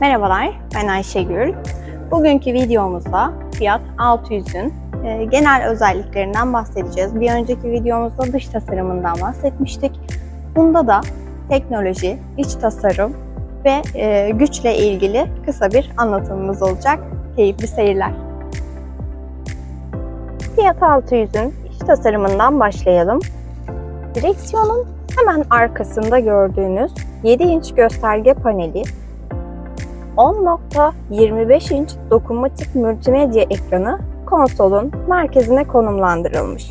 Merhabalar, ben Ayşegül. Bugünkü videomuzda Fiat 600'ün e, genel özelliklerinden bahsedeceğiz. Bir önceki videomuzda dış tasarımından bahsetmiştik. Bunda da teknoloji, iç tasarım ve e, güçle ilgili kısa bir anlatımımız olacak. Keyifli seyirler. Fiat 600'ün iç tasarımından başlayalım. Direksiyonun hemen arkasında gördüğünüz 7 inç gösterge paneli 10.25 inç dokunmatik multimedya ekranı konsolun merkezine konumlandırılmış.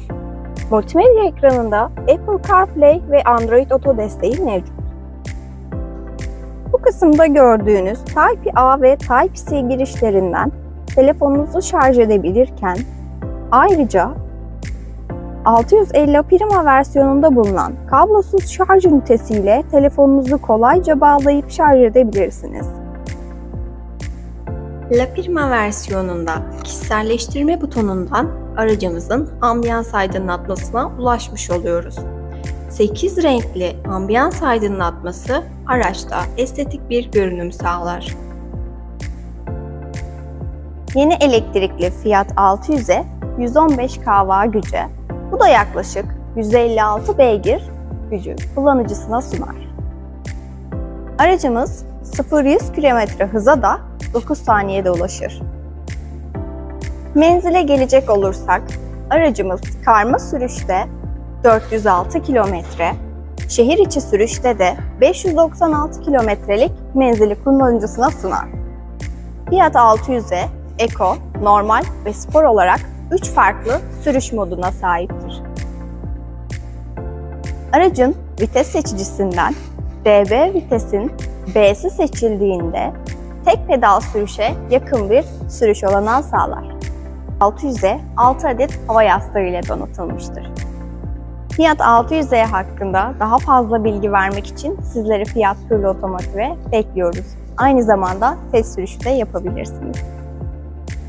Multimedya ekranında Apple CarPlay ve Android Auto desteği mevcut. Bu kısımda gördüğünüz Type-A ve Type-C girişlerinden telefonunuzu şarj edebilirken ayrıca 650 Prima versiyonunda bulunan kablosuz şarj ünitesiyle telefonunuzu kolayca bağlayıp şarj edebilirsiniz. La Prima versiyonunda kişiselleştirme butonundan aracımızın ambiyans aydınlatmasına ulaşmış oluyoruz. 8 renkli ambiyans aydınlatması araçta estetik bir görünüm sağlar. Yeni elektrikli Fiat 600'e 115 kW güce, bu da yaklaşık 156 beygir gücü kullanıcısına sunar. Aracımız 0-100 km hıza da 9 saniyede ulaşır. Menzile gelecek olursak, aracımız karma sürüşte 406 kilometre, şehir içi sürüşte de 596 kilometrelik menzili kullanıcısına sunar. Fiat 600'e Eco, normal ve spor olarak 3 farklı sürüş moduna sahiptir. Aracın vites seçicisinden DB vitesin B'si seçildiğinde tek pedal sürüşe yakın bir sürüş olanağı sağlar. 600'e 6 adet hava yastığı ile donatılmıştır. Fiat 600e hakkında daha fazla bilgi vermek için sizleri Fiat Pürlü Otomotiv'e bekliyoruz. Aynı zamanda test sürüşü de yapabilirsiniz.